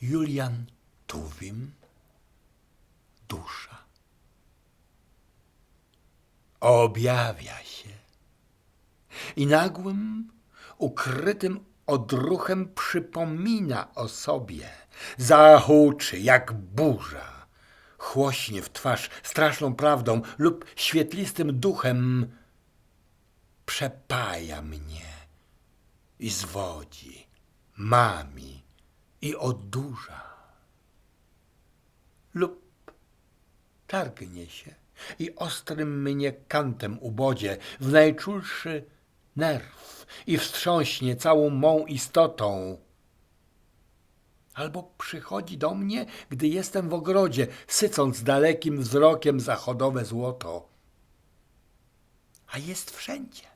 Julian Tuwim, dusza. Objawia się i nagłym, ukrytym odruchem przypomina o sobie, zahuczy jak burza, chłośnie w twarz straszną prawdą lub świetlistym duchem, przepaja mnie i zwodzi, mami i odurza. Lub targnie się i ostrym mnie kantem ubodzie w najczulszy nerw i wstrząśnie całą mą istotą. Albo przychodzi do mnie, gdy jestem w ogrodzie, sycąc dalekim wzrokiem zachodowe złoto. A jest wszędzie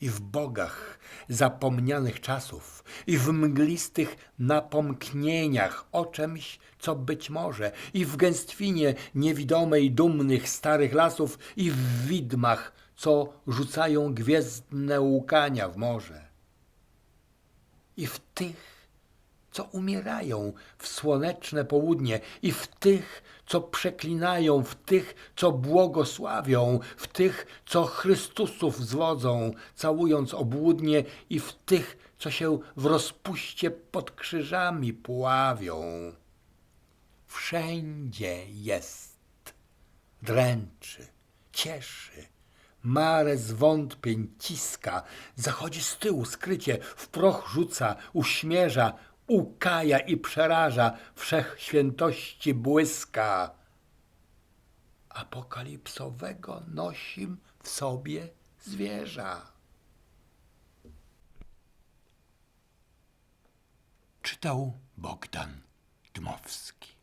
i w bogach zapomnianych czasów, i w mglistych napomknieniach o czymś, co być może, i w gęstwinie niewidomej dumnych starych lasów, i w widmach, co rzucają gwiezdne łukania w morze. I w tych, co umierają w słoneczne południe, i w tych, co przeklinają, w tych, co błogosławią, w tych, co Chrystusów zwodzą, całując obłudnie, i w tych, co się w rozpuście pod krzyżami pławią. Wszędzie jest, dręczy, cieszy, marę zwątpień ciska, zachodzi z tyłu skrycie, w proch rzuca, uśmierza, ukaja i przeraża, wszechświętości błyska. Apokalipsowego nosim w sobie zwierza. Czytał Bogdan Dmowski.